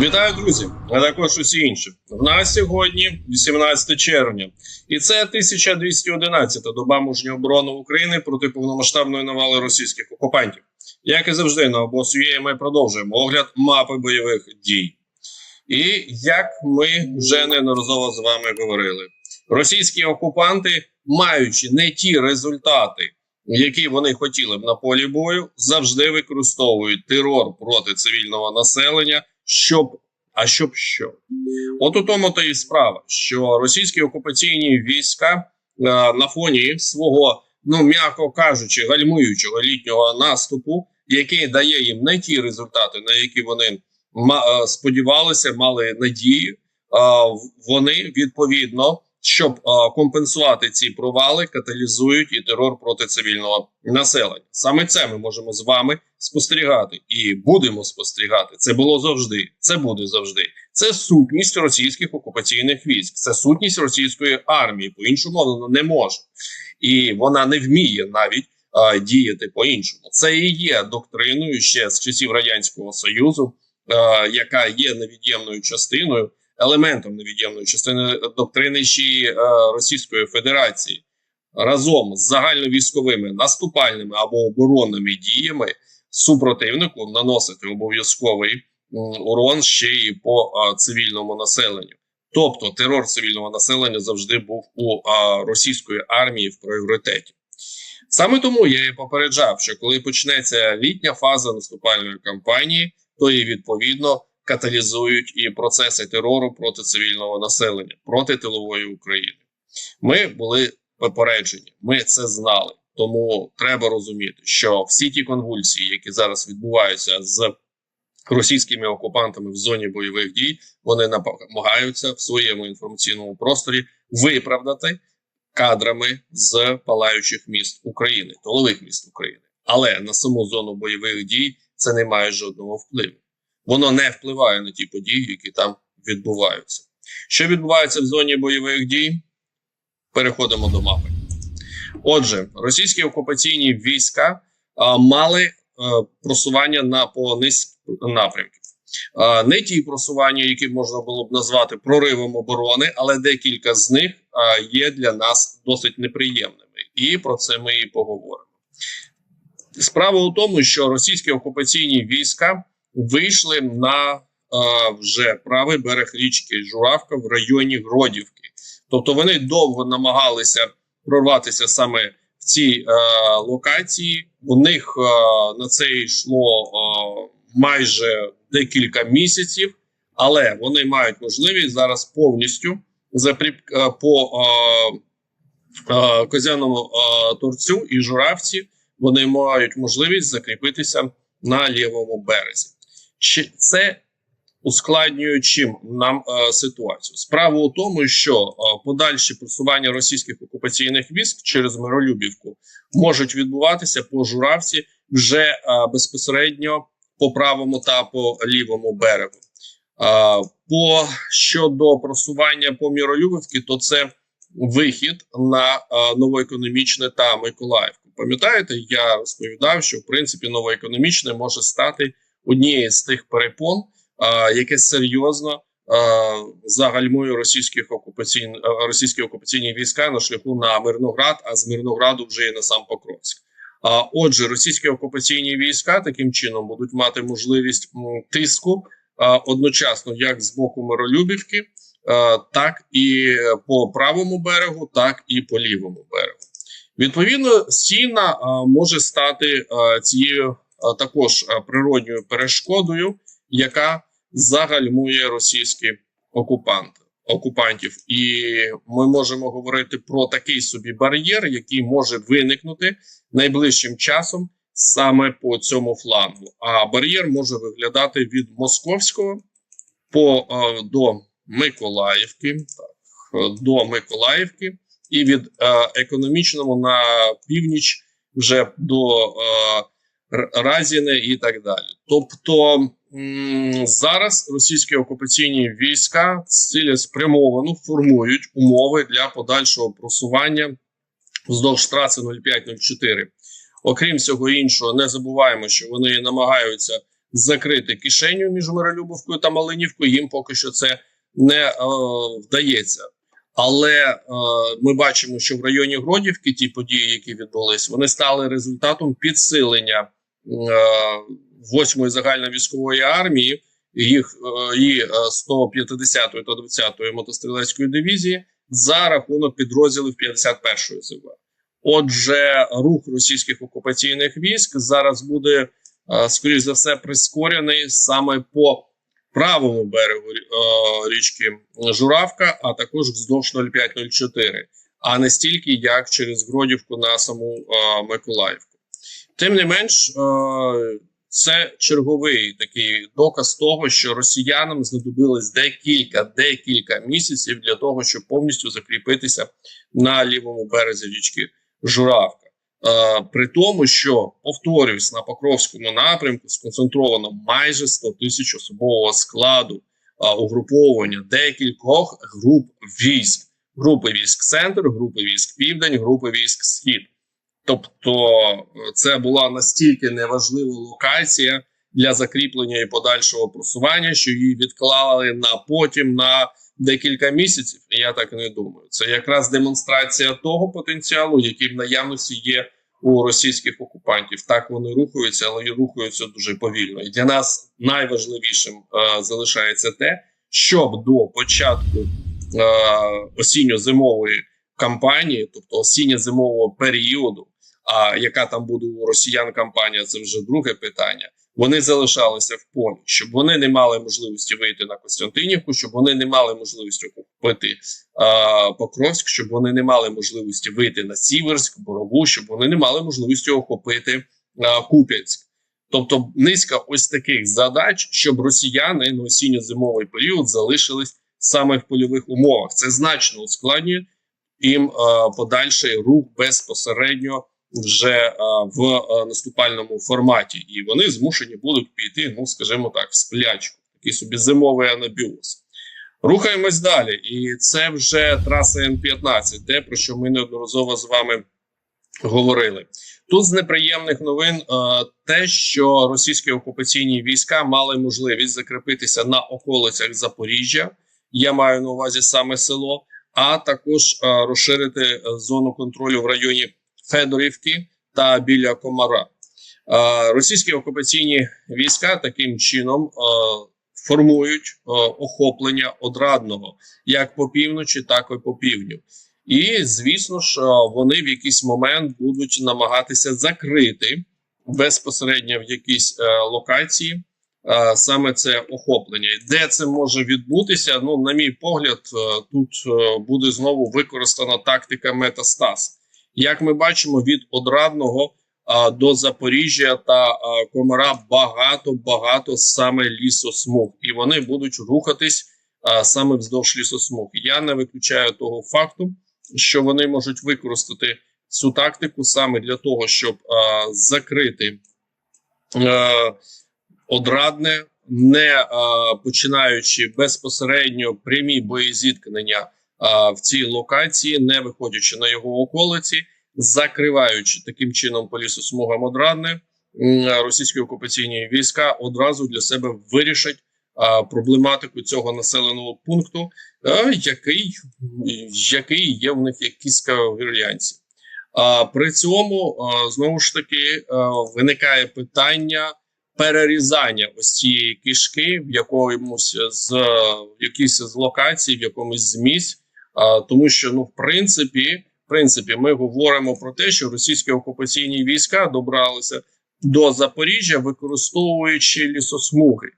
Вітаю, друзі, а також усі інші. В нас сьогодні 18 червня, і це 1211 доба мужньої оборони України проти повномасштабної навали російських окупантів. Як і завжди, на обосує ми продовжуємо огляд мапи бойових дій. І як ми вже неодноразово з вами говорили, російські окупанти, маючи не ті результати, які вони хотіли б на полі бою, завжди використовують терор проти цивільного населення, щоб а щоб що? От у тому то і справа, що російські окупаційні війська е, на фоні свого, ну м'яко кажучи, гальмуючого літнього наступу, який дає їм не ті результати, на які вони е, сподівалися, мали надії. е, Вони відповідно, щоб е, компенсувати ці провали, каталізують і терор проти цивільного населення. Саме це ми можемо з вами спостерігати і будемо спостерігати. Це було завжди. Це буде завжди. Це сутність російських окупаційних військ, це сутність російської армії. По іншому вона не може, і вона не вміє навіть е, діяти по іншому. Це і є доктриною ще з часів радянського союзу, е, яка є невід'ємною частиною, елементом невід'ємної частини доктрини й е, Російської Федерації разом з загальновійськовими наступальними або оборонними діями супротивнику наносити обов'язковий урон ще й по а, цивільному населенню. Тобто терор цивільного населення завжди був у а, російської армії в пріоритеті. Саме тому я і попереджав, що коли почнеться літня фаза наступальної кампанії, то і відповідно каталізують і процеси терору проти цивільного населення, проти тилової України. Ми були попереджені, ми це знали. Тому треба розуміти, що всі ті конвульсії, які зараз відбуваються з російськими окупантами в зоні бойових дій, вони намагаються в своєму інформаційному просторі виправдати кадрами з палаючих міст України, тилових міст України. Але на саму зону бойових дій це не має жодного впливу. Воно не впливає на ті події, які там відбуваються. Що відбувається в зоні бойових дій? Переходимо до мапи. Отже, російські окупаційні війська а, мали а, просування на по напрямків. А, не ті просування, які можна було б назвати проривом оборони, але декілька з них а, є для нас досить неприємними, і про це ми і поговоримо. Справа у тому, що російські окупаційні війська вийшли на вже правий берег річки Журавка в районі Гродівки. Тобто вони довго намагалися прорватися саме в ці е, локації. У них е, на це йшло е, майже декілька місяців, але вони мають можливість зараз повністю запріп, е, по е, е, козяному е, торцю і журавці. Вони мають можливість закріпитися на лівому березі. Чи це ускладнює чим нам е, ситуацію. Справа у тому, що е, подальші просування російських окупаційних військ через Миролюбівку можуть відбуватися по Журавці вже е, безпосередньо по правому та по лівому берегу. Е, по щодо просування по Миролюбівці, то це вихід на е, новоекономічне та Миколаївку. Пам'ятаєте, я розповідав, що в принципі новоекономічне може стати однією з тих перепон яке серйозно загальмує російських окупаційні російські окупаційні війська на шляху на Мирноград, а з Мирнограду вже і на сам Покровськ. А отже, російські окупаційні війська таким чином будуть мати можливість тиску одночасно як з боку Миролюбівки, так і по правому берегу, так і по лівому берегу. Відповідно, Сіна може стати цією також природньою перешкодою, яка загальмує російські окупанти окупантів, і ми можемо говорити про такий собі бар'єр, який може виникнути найближчим часом саме по цьому флангу. А бар'єр може виглядати від московського по е, до Миколаївки, так, е, до Миколаївки, і від е, економічного на північ вже до е, Разіне і так далі. Тобто зараз російські окупаційні війська цілеспрямовано формують умови для подальшого просування вздовж траси 0504. Окрім всього іншого, не забуваємо, що вони намагаються закрити кишеню між Миролюбовкою та Малинівкою. Їм поки що це не е, вдається. Але е, ми бачимо, що в районі Гродівки ті події, які відбулись, вони стали результатом підсилення 8-ї загальновійськової армії, їх е, е, 150-ї та 20-ї мотострілецької дивізії за рахунок підрозділів 51-ї ЗВ. Отже, рух російських окупаційних військ зараз буде, е, скоріш за все, прискорений саме по правому берегу е, річки Журавка, а також вздовж 0504, а не стільки як через Гродівку на саму е, Миколаївку. Тим не менш, е, це черговий такий доказ того, що росіянам знадобилось декілька декілька місяців для того, щоб повністю закріпитися на лівому березі річки Журавка. Е, при тому, що повторюсь, на Покровському напрямку сконцентровано майже 100 тисяч особового складу угруповування декількох груп військ: групи військ Центр, групи військ Південь, групи військ Схід. Тобто, е, це була настільки неважлива локація для закріплення і подальшого просування, що її відклали на потім на декілька місяців. Я так не думаю. Це якраз демонстрація того потенціалу, який в наявності є у російських окупантів. Так вони рухаються, але і рухаються дуже повільно. І для нас найважливішим е, залишається те, щоб до початку е, осінньо-зимової кампанії, тобто осінньо-зимового періоду. А яка там буде у росіян кампанія, це вже друге питання. Вони залишалися в полі, щоб вони не мали можливості вийти на Костянтинівку, щоб вони не мали можливості купити а, Покровськ, щоб вони не мали можливості вийти на Сіверськ, Борову, щоб вони не мали можливості охопити а, Куп'янськ. Тобто низка ось таких задач, щоб росіяни на осінньо-зимовий період залишились саме в польових умовах. Це значно ускладнює їм а, подальший рух безпосередньо вже в наступальному форматі, і вони змушені будуть піти, ну скажімо так, в сплячку, такий собі зимовий анабіоз. Рухаємось далі, і це вже траса Н-15, те про що ми неодноразово з вами говорили. Тут з неприємних новин те, що російські окупаційні війська мали можливість закріпитися на околицях Запоріжжя. Я маю на увазі саме село, а також розширити зону контролю в районі Федорівки та біля Комара. Е, Російські окупаційні війська таким чином е, формують е, охоплення одрадного як по півночі, так і по півдню. І звісно ж, вони в якийсь момент будуть намагатися закрити безпосередньо в якійсь локації саме це охоплення. Де це може відбутися? Ну, на мій погляд, тут буде знову використана тактика метастаз. Як ми бачимо, від одрадного а, до Запоріжжя та а, Комара багато багато саме лісосмуг, і вони будуть рухатись а, саме вздовж лісосмуг. Я не виключаю того факту, що вони можуть використати цю тактику саме для того, щоб а, закрити а, одрадне, не а, починаючи безпосередньо прямі боєзіткнення в цій локації, не виходячи на його околиці, закриваючи таким чином по лісосмугам одрадне, російські окупаційні війська одразу для себе вирішать проблематику цього населеного пункту, який який є в них як кіска в гірлянці. При цьому знову ж таки виникає питання перерізання ось цієї кишки в якомусь з якійсь з локацій, в якомусь з місць. А, тому що ну в принципі, в принципі, ми говоримо про те, що російські окупаційні війська добралися до Запоріжжя, використовуючи лісосмуги,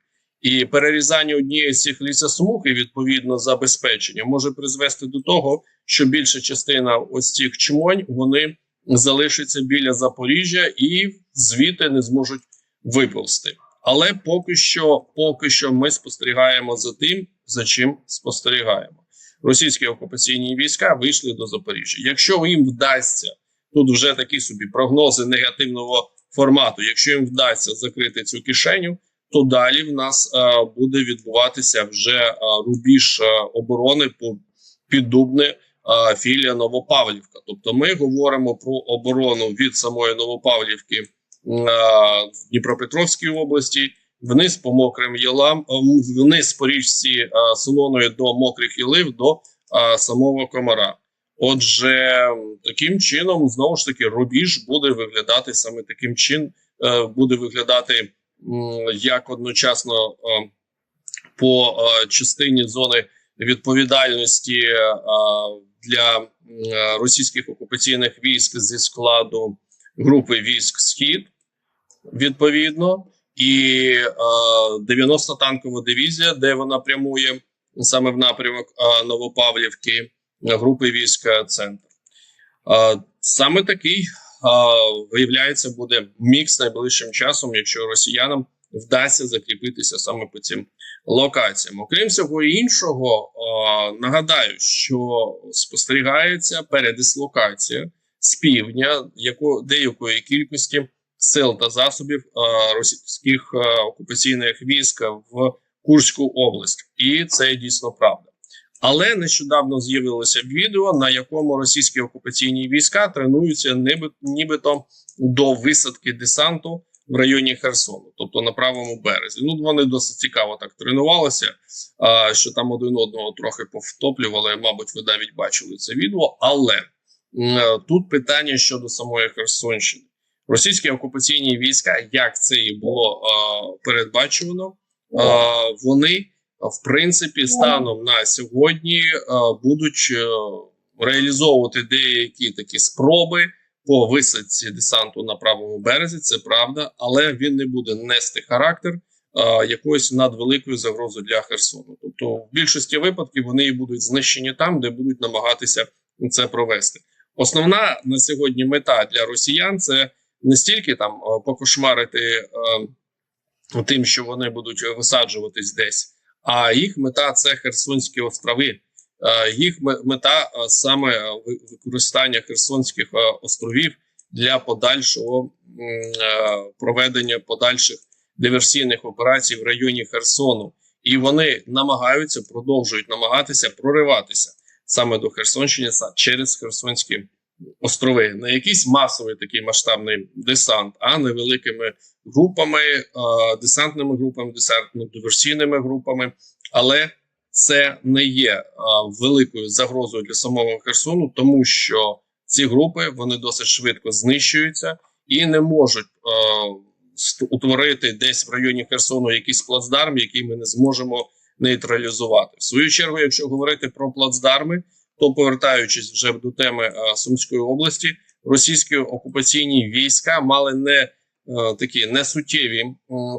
і перерізання однієї з цих лісосмуг і відповідно забезпечення може призвести до того, що більша частина ось цих чмонь вони залишаться біля Запоріжжя і звідти не зможуть виповзти. Але поки що, поки що, ми спостерігаємо за тим, за чим спостерігаємо російські окупаційні війська вийшли до Запоріжжя. Якщо їм вдасться тут вже такі собі прогнози негативного формату, якщо їм вдасться закрити цю кишеню, то далі в нас е, буде відбуватися вже е, рубіж е, оборони по піддубне філія Новопавлівка. Тобто, ми говоримо про оборону від самої Новопавлівки в Дніпропетровській області вниз по мокрим ялам, е, вниз по річці е, Солоної до мокрих ялив до е, самого комара. Отже, таким чином знову ж таки рубіж буде виглядати саме таким чином, буде виглядати як одночасно по частині зони відповідальності для російських окупаційних військ зі складу групи військ Схід відповідно, і е, 90 танкова дивізія, де вона прямує саме в напрямок е, Новопавлівки, групи військ Центр. Е, саме такий е, виявляється буде мікс найближчим часом, якщо росіянам вдасться закріпитися саме по цим локаціям. Окрім всього іншого, е, нагадаю, що спостерігається передислокація з півдня, яко деякої кількості сил та засобів е, російських е, окупаційних військ в Курську область, і це дійсно правда. Але нещодавно з'явилося відео, на якому російські окупаційні війська тренуються, ніби, нібито до висадки десанту в районі Херсону, тобто на правому березі. Ну вони досить цікаво так тренувалися, що там один одного трохи повтоплювали. Мабуть, ви навіть бачили це відео. Але тут питання щодо самої Херсонщини. Російські окупаційні війська, як це і було а, передбачено, а, вони в принципі станом на сьогодні а, будуть реалізовувати деякі такі спроби по висадці десанту на правому березі. Це правда, але він не буде нести характер якоїсь надвеликої загрози для Херсону. Тобто, в більшості випадків вони і будуть знищені там, де будуть намагатися це провести. Основна на сьогодні мета для росіян це не стільки там покошмарити е, тим, що вони будуть висаджуватись десь, а їх мета це Херсонські острови. Е, їх мета е, саме використання Херсонських е, островів для подальшого е, проведення подальших диверсійних операцій в районі Херсону, і вони намагаються продовжують намагатися прориватися саме до Херсонщини через Херсонські острови, не якийсь масовий такий масштабний десант, а невеликими групами, десантними групами, десантно-диверсійними групами. Але це не є великою загрозою для самого Херсону, тому що ці групи вони досить швидко знищуються і не можуть утворити десь в районі Херсону якийсь плацдарм, який ми не зможемо нейтралізувати. В свою чергу, якщо говорити про плацдарми то повертаючись вже до теми а, Сумської області, російські окупаційні війська мали не а, такі несуттєві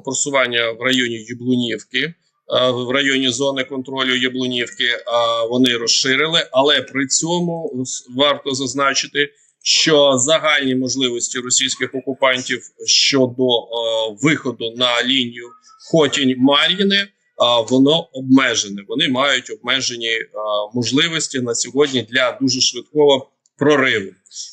просування в районі Яблунівки, а, в районі зони контролю Яблунівки. А вони розширили, але при цьому варто зазначити. Що загальні можливості російських окупантів щодо е, виходу на лінію Хотінь Мар'їни воно обмежене. Вони мають обмежені можливості на сьогодні для дуже швидкого прориву.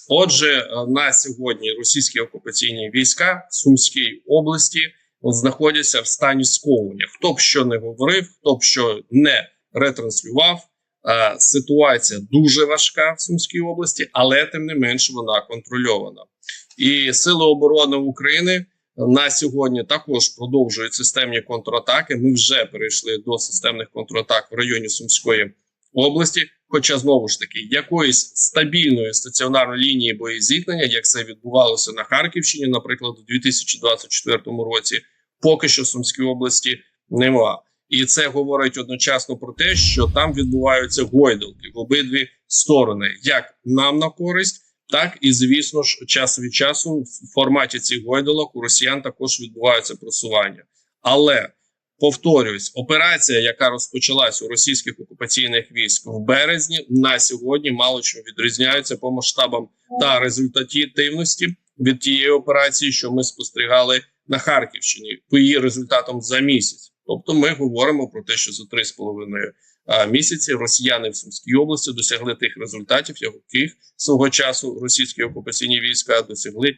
Отже, на сьогодні російські окупаційні війська в Сумській області знаходяться в стані сковування. Хто б що не говорив, хто б що не ретранслював. Ситуація дуже важка в Сумській області, але тим не менш вона контрольована. І сили оборони України на сьогодні також продовжують системні контратаки. Ми вже перейшли до системних контратак в районі Сумської області. Хоча знову ж таки якоїсь стабільної стаціонарної лінії боєзіткнення, як це відбувалося на Харківщині, наприклад, у 2024 році, поки що в Сумській області нема. І це говорить одночасно про те, що там відбуваються гойдалки в обидві сторони, як нам на користь так і звісно ж, час від часу в форматі цих гойдолок у росіян також відбувається просування. Але повторюсь, операція, яка розпочалась у російських окупаційних військ в березні, на сьогодні мало чим відрізняється по масштабам та результативності від тієї операції, що ми спостерігали на Харківщині, по її результатам за місяць. Тобто, ми говоримо про те, що за три з половиною місяці росіяни в Сумській області досягли тих результатів, яких свого часу російські окупаційні війська досягли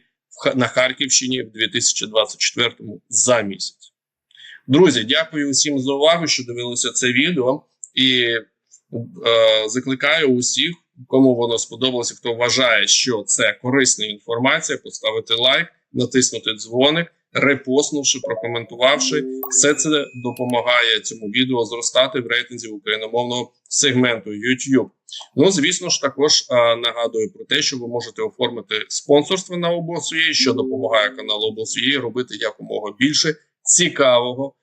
на Харківщині в 2024-му за місяць. Друзі, дякую усім за увагу, що дивилися це відео, і е, закликаю усіх, кому воно сподобалося, хто вважає, що це корисна інформація, поставити лайк, натиснути дзвоник репостнувши, прокоментувавши. Все це допомагає цьому відео зростати в рейтинзі україномовного сегменту YouTube. Ну, звісно ж, також а, нагадую про те, що ви можете оформити спонсорство на обосує, що допомагає каналу обосує робити якомога більше цікавого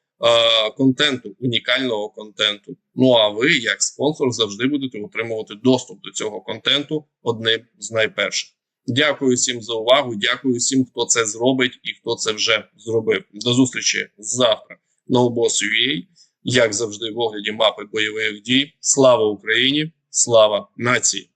контенту, унікального контенту. Ну а ви, як спонсор, завжди будете отримувати доступ до цього контенту одним з найперших. Дякую всім за увагу. Дякую всім, хто це зробить і хто це вже зробив. До зустрічі завтра на обосу.ua. Як завжди, в огляді мапи бойових дій. Слава Україні! Слава нації!